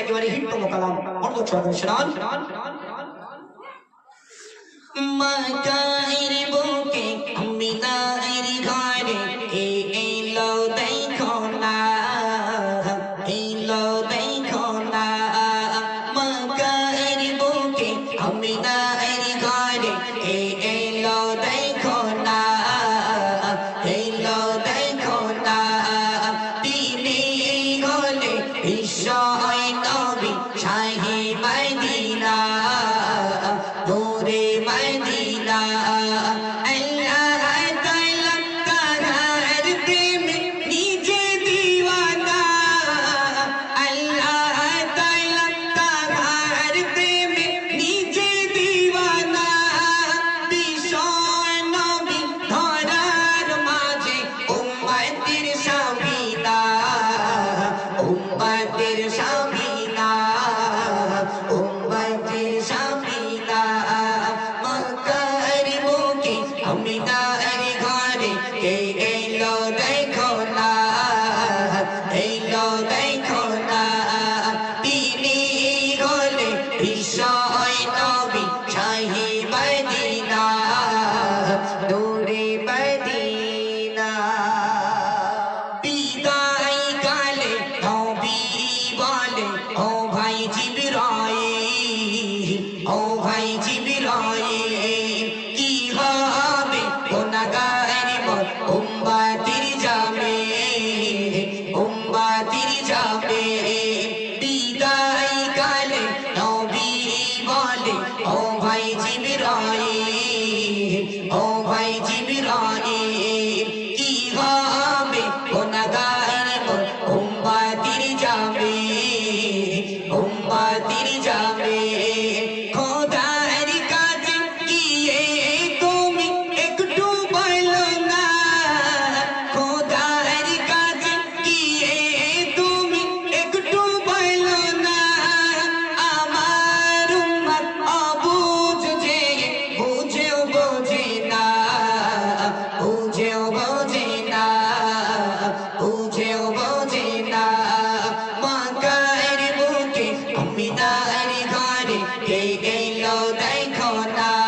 একেবারে হিটতম কালাম অর্ধ ছড়ানো সেরান মাকাইর বল Isha. গেল দেখো না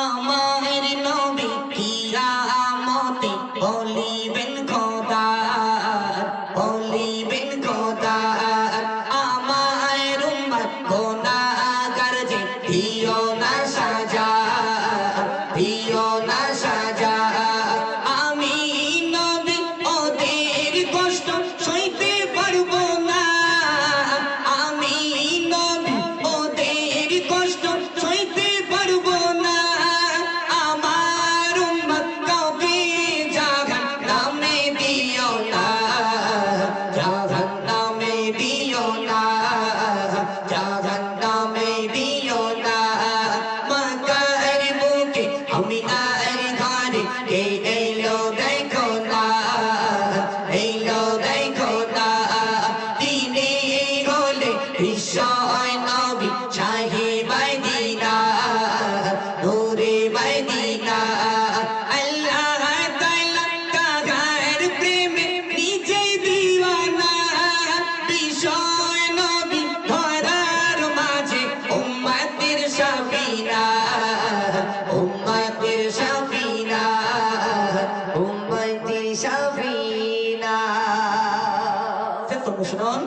আমার নবী কিরামতে বলিবেন তোমরা শুনুন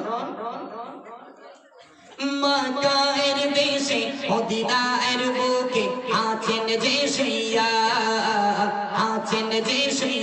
মক্কার দেশে মদিনার বুকে আছেন যে শুইয়া আছেন যে শুইয়া